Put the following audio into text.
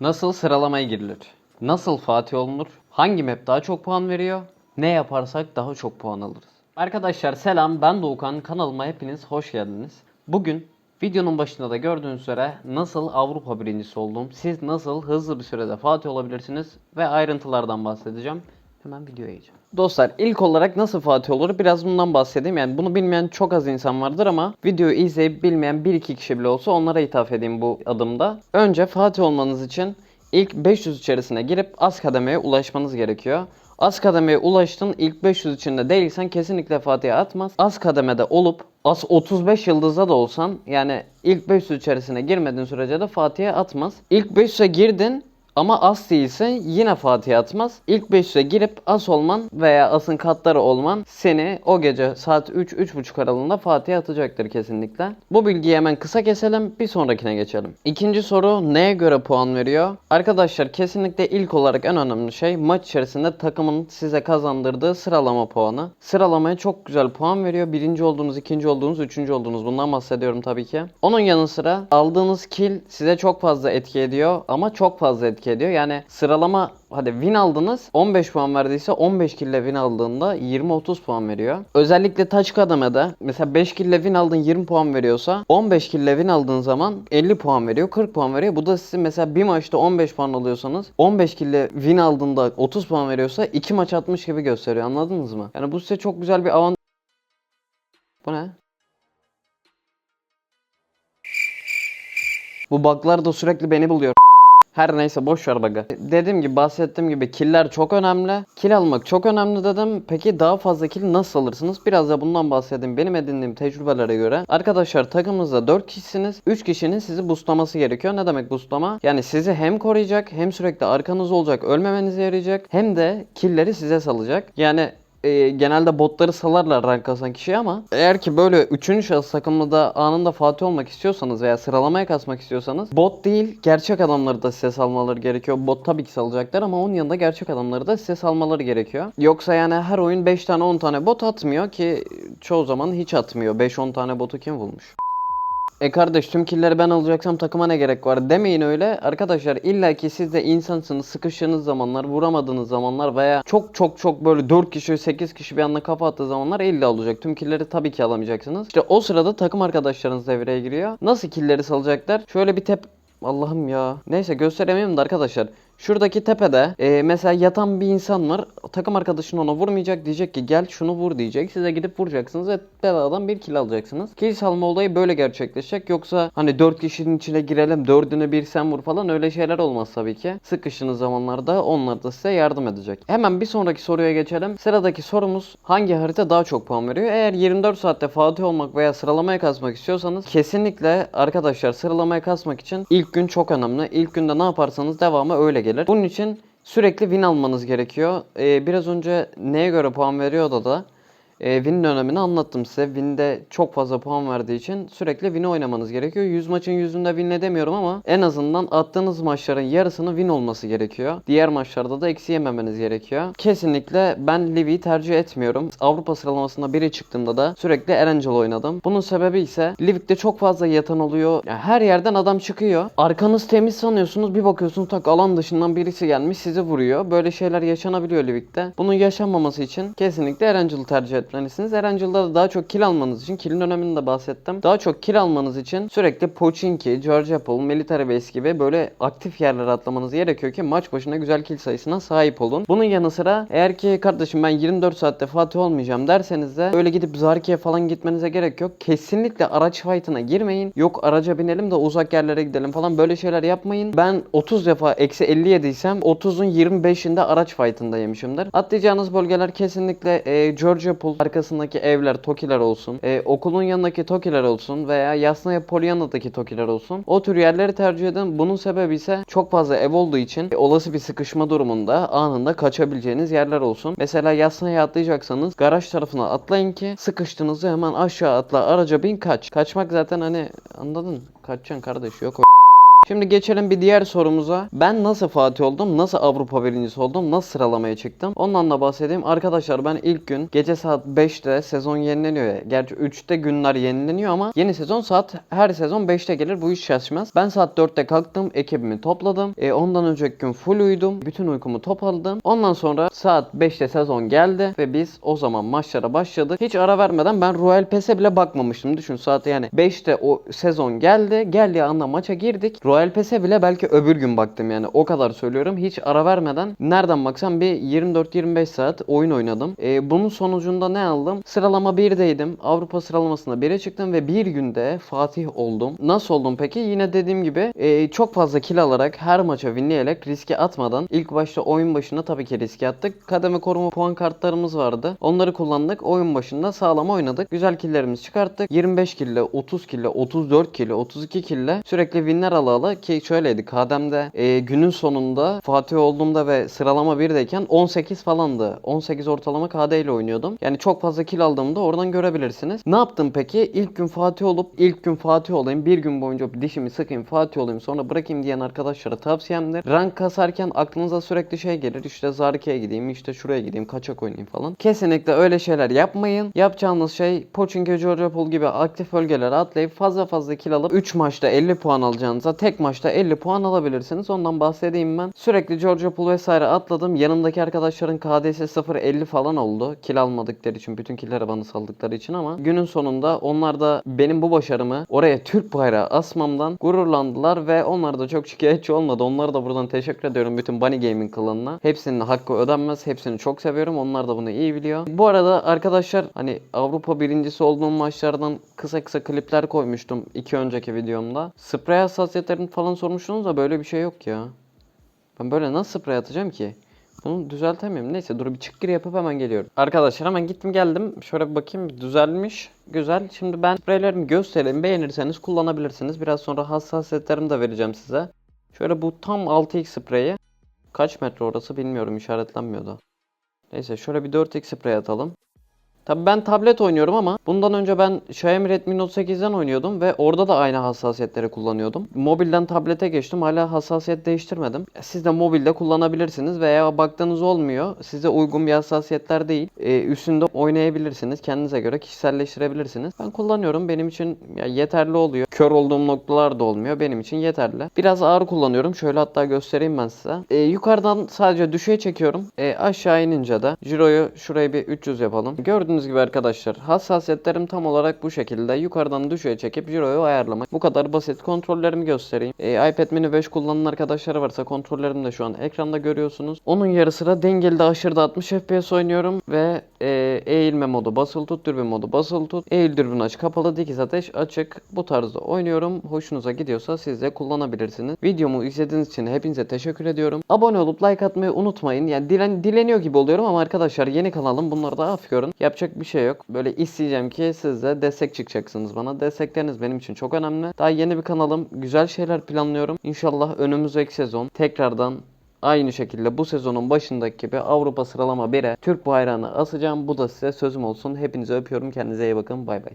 Nasıl sıralamaya girilir? Nasıl Fatih olunur? Hangi map daha çok puan veriyor? Ne yaparsak daha çok puan alırız? Arkadaşlar selam ben Doğukan kanalıma hepiniz hoş geldiniz. Bugün videonun başında da gördüğünüz üzere nasıl Avrupa birincisi oldum, siz nasıl hızlı bir sürede Fatih olabilirsiniz ve ayrıntılardan bahsedeceğim. Hemen videoya geçelim. Dostlar ilk olarak nasıl Fatih olur biraz bundan bahsedeyim. Yani bunu bilmeyen çok az insan vardır ama videoyu izleyip bilmeyen 1-2 kişi bile olsa onlara ithaf edeyim bu adımda. Önce Fatih olmanız için ilk 500 içerisine girip az kademeye ulaşmanız gerekiyor. Az kademeye ulaştın ilk 500 içinde değilsen kesinlikle Fatih'e atmaz. Az kademede olup az 35 yıldızda da olsan yani ilk 500 içerisine girmediğin sürece de Fatih'e atmaz. İlk 500'e girdin ama as değilse yine Fatih atmaz. İlk 500'e girip as olman veya asın katları olman seni o gece saat 3-3.30 aralığında Fatih'e atacaktır kesinlikle. Bu bilgiyi hemen kısa keselim bir sonrakine geçelim. İkinci soru neye göre puan veriyor? Arkadaşlar kesinlikle ilk olarak en önemli şey maç içerisinde takımın size kazandırdığı sıralama puanı. Sıralamaya çok güzel puan veriyor. Birinci olduğunuz, ikinci olduğunuz, üçüncü olduğunuz bundan bahsediyorum tabii ki. Onun yanı sıra aldığınız kill size çok fazla etki ediyor ama çok fazla etki ediyor. Yani sıralama hadi win aldınız 15 puan verdiyse 15 kill ile win aldığında 20-30 puan veriyor. Özellikle taç kademede mesela 5 kill ile win aldın 20 puan veriyorsa 15 kill ile win aldığın zaman 50 puan veriyor 40 puan veriyor. Bu da sizin mesela bir maçta 15 puan alıyorsanız 15 kill ile win aldığında 30 puan veriyorsa 2 maç atmış gibi gösteriyor anladınız mı? Yani bu size çok güzel bir avantaj. Bu ne? Bu bug'lar da sürekli beni buluyor. Her neyse boş ver bug'ı. Dediğim gibi bahsettiğim gibi killer çok önemli. Kill almak çok önemli dedim. Peki daha fazla kill nasıl alırsınız? Biraz da bundan bahsedeyim. Benim edindiğim tecrübelere göre. Arkadaşlar takımınızda 4 kişisiniz. 3 kişinin sizi boostlaması gerekiyor. Ne demek boostlama? Yani sizi hem koruyacak hem sürekli arkanız olacak. Ölmemenize yarayacak. Hem de killleri size salacak. Yani e, genelde botları salarlar rank kasan kişiye ama eğer ki böyle üçüncü şahıs takımda anında Fatih olmak istiyorsanız veya sıralamaya kasmak istiyorsanız bot değil gerçek adamları da size salmaları gerekiyor. Bot tabii ki salacaklar ama onun yanında gerçek adamları da size salmaları gerekiyor. Yoksa yani her oyun 5 tane 10 tane bot atmıyor ki çoğu zaman hiç atmıyor. 5-10 tane botu kim bulmuş? E kardeş tüm killeri ben alacaksam takıma ne gerek var demeyin öyle. Arkadaşlar illa ki siz de insansınız sıkıştığınız zamanlar vuramadığınız zamanlar veya çok çok çok böyle 4 kişi 8 kişi bir anda kafa attığı zamanlar illa olacak. Tüm killeri tabii ki alamayacaksınız. İşte o sırada takım arkadaşlarınız devreye giriyor. Nasıl killeri salacaklar? Şöyle bir tep Allah'ım ya. Neyse gösteremiyorum da arkadaşlar. Şuradaki tepede e, mesela yatan bir insan var. Takım arkadaşın ona vurmayacak. Diyecek ki gel şunu vur diyecek. Size gidip vuracaksınız ve bedavadan bir kill alacaksınız. Kill salma olayı böyle gerçekleşecek. Yoksa hani 4 kişinin içine girelim dördüne bir sen vur falan öyle şeyler olmaz tabii ki. Sıkıştığınız zamanlarda onlar da size yardım edecek. Hemen bir sonraki soruya geçelim. Sıradaki sorumuz hangi harita daha çok puan veriyor? Eğer 24 saatte Fatih olmak veya sıralamaya kasmak istiyorsanız kesinlikle arkadaşlar sıralamaya kasmak için ilk gün çok önemli. İlk günde ne yaparsanız devamı öyle gelir. Bunun için sürekli win almanız gerekiyor. Ee, biraz önce neye göre puan veriyor da da e, Win'in önemini anlattım size. Win'de çok fazla puan verdiği için sürekli Win'i oynamanız gerekiyor. 100 maçın yüzünde Win'le demiyorum ama en azından attığınız maçların yarısının Win olması gerekiyor. Diğer maçlarda da eksi yememeniz gerekiyor. Kesinlikle ben Livi'yi tercih etmiyorum. Avrupa sıralamasında biri çıktığımda da sürekli Erangel oynadım. Bunun sebebi ise Livik'te çok fazla yatan oluyor. Yani her yerden adam çıkıyor. Arkanız temiz sanıyorsunuz. Bir bakıyorsunuz tak alan dışından birisi gelmiş sizi vuruyor. Böyle şeyler yaşanabiliyor Livik'te. Bunun yaşanmaması için kesinlikle Erangel'ı tercih etmelisiniz. Erangel'da da daha çok kill almanız için, kill'in önemini de bahsettim. Daha çok kill almanız için sürekli Pochinki, George Apple, Military Base gibi böyle aktif yerlere atlamanız gerekiyor ki maç başına güzel kill sayısına sahip olun. Bunun yanı sıra eğer ki kardeşim ben 24 saatte Fatih olmayacağım derseniz de öyle gidip Zarki'ye falan gitmenize gerek yok. Kesinlikle araç fight'ına girmeyin. Yok araca binelim de uzak yerlere gidelim falan böyle şeyler yapmayın. Ben 30 defa eksi 50 yediysem 30'un 25'inde araç fight'ında yemişimdir. Atlayacağınız bölgeler kesinlikle e, Georgia Pool arkasındaki evler, tokiler olsun. E, okulun yanındaki tokiler olsun veya Yasnaya Polyana'daki tokiler olsun. O tür yerleri tercih edin. Bunun sebebi ise çok fazla ev olduğu için e, olası bir sıkışma durumunda anında kaçabileceğiniz yerler olsun. Mesela Yasnaya atlayacaksanız garaj tarafına atlayın ki sıkıştığınızda hemen aşağı atla araca bin kaç. Kaçmak zaten hani anladın? Kaçacaksın kardeş yok o Şimdi geçelim bir diğer sorumuza. Ben nasıl Fatih oldum? Nasıl Avrupa birincisi oldum? Nasıl sıralamaya çıktım? Ondan da bahsedeyim. Arkadaşlar ben ilk gün gece saat 5'te sezon yenileniyor. Gerçi 3'te günler yenileniyor ama yeni sezon saat her sezon 5'te gelir. Bu iş şaşmaz. Ben saat 4'te kalktım. Ekibimi topladım. E, ondan önceki gün full uyudum. Bütün uykumu topladım. Ondan sonra saat 5'te sezon geldi ve biz o zaman maçlara başladık. Hiç ara vermeden ben Royal Pass'e bile bakmamıştım. Düşün saat yani 5'te o sezon geldi. Geldiği anda maça girdik. Royal Pass'e bile belki öbür gün baktım yani. O kadar söylüyorum. Hiç ara vermeden nereden baksam bir 24-25 saat oyun oynadım. E, bunun sonucunda ne aldım? Sıralama 1'deydim. Avrupa sıralamasında 1'e çıktım ve bir günde Fatih oldum. Nasıl oldum peki? Yine dediğim gibi e, çok fazla kill alarak her maça winleyerek riske atmadan ilk başta oyun başında tabii ki riske attık. Kademe koruma puan kartlarımız vardı. Onları kullandık. Oyun başında sağlam oynadık. Güzel killlerimizi çıkarttık. 25 kille, 30 kille, 34 kille, 32 kille sürekli winler ala ala ki şöyleydi. Kademde e, günün sonunda Fatih olduğumda ve sıralama 1'deyken 18 falandı. 18 ortalama KD ile oynuyordum. Yani çok fazla kill aldığımda oradan görebilirsiniz. Ne yaptım peki? İlk gün Fatih olup ilk gün Fatih olayım. Bir gün boyunca dişimi sıkayım Fatih olayım sonra bırakayım diyen arkadaşlara tavsiyemdir. Rank kasarken aklınıza sürekli şey gelir. İşte Zarki'ye gideyim, işte şuraya gideyim, kaçak oynayayım falan. Kesinlikle öyle şeyler yapmayın. Yapacağınız şey Pochinki, Georgia Pool gibi aktif bölgelere atlayıp fazla fazla kill alıp 3 maçta 50 puan alacağınıza tek maçta 50 puan alabilirsiniz. Ondan bahsedeyim ben. Sürekli Georgia Pool vesaire atladım. Yanımdaki arkadaşların KD'si 0.50 falan oldu. Kill almadıkları için, bütün killleri bana saldıkları için ama günün sonunda onlar da benim bu başarımı oraya Türk bayrağı asmamdan gururlandılar ve onlar da çok şikayetçi olmadı. Onlara da buradan teşekkür ediyorum bütün Bunny Gaming klanına. Hepsinin hakkı ödenmez. Hepsini çok seviyorum. Onlar da bunu iyi biliyor. Bu arada arkadaşlar hani Avrupa birincisi olduğum maçlardan kısa kısa klipler koymuştum iki önceki videomda. Sprey hassasiyetlerini falan sormuştunuz da böyle bir şey yok ya. Ben böyle nasıl sprey atacağım ki? Bunu düzeltemiyorum. Neyse dur bir çık gir yapıp hemen geliyorum. Arkadaşlar hemen gittim geldim. Şöyle bir bakayım düzelmiş. Güzel. Şimdi ben spreylerimi göstereyim. Beğenirseniz kullanabilirsiniz. Biraz sonra hassasiyetlerimi de vereceğim size. Şöyle bu tam 6x spreyi. Kaç metre orası bilmiyorum işaretlenmiyordu. Neyse şöyle bir 4x sprey atalım. Tabi ben tablet oynuyorum ama bundan önce ben Xiaomi Redmi Note 8'den oynuyordum ve orada da aynı hassasiyetleri kullanıyordum. Mobilden tablete geçtim hala hassasiyet değiştirmedim. Siz de mobilde kullanabilirsiniz veya baktığınız olmuyor size uygun bir hassasiyetler değil. Ee, üstünde oynayabilirsiniz kendinize göre kişiselleştirebilirsiniz. Ben kullanıyorum benim için ya yeterli oluyor. Kör olduğum noktalar da olmuyor benim için yeterli. Biraz ağır kullanıyorum şöyle hatta göstereyim ben size. Ee, yukarıdan sadece düşüğe çekiyorum. Ee, aşağı inince de Jiro'yu şuraya bir 300 yapalım. Gördüğünüz gibi arkadaşlar hassasiyetlerim tam olarak bu şekilde. Yukarıdan düşüğe çekip Jiro'yu ayarlamak. Bu kadar basit. Kontrollerimi göstereyim. Ee, iPad mini 5 kullanan arkadaşlar varsa kontrollerimi de şu an ekranda görüyorsunuz. Onun yarı sıra dengeli de aşırıda 60 FPS oynuyorum ve e, eğilme modu basılı tut, dürbün modu basılı tut. Eğil dürbün aç, kapalı dikiz ateş açık. Bu tarzda oynuyorum. Hoşunuza gidiyorsa siz de kullanabilirsiniz. Videomu izlediğiniz için hepinize teşekkür ediyorum. Abone olup like atmayı unutmayın. Yani dilen, dileniyor gibi oluyorum ama arkadaşlar yeni kanalım bunları da af görün. Yapacak bir şey yok. Böyle isteyeceğim ki siz de destek çıkacaksınız bana. Destekleriniz benim için çok önemli. Daha yeni bir kanalım. Güzel şeyler planlıyorum. İnşallah önümüzdeki sezon tekrardan Aynı şekilde bu sezonun başındaki gibi Avrupa sıralama 1'e Türk bayrağını asacağım. Bu da size sözüm olsun. Hepinizi öpüyorum. Kendinize iyi bakın. Bay bay.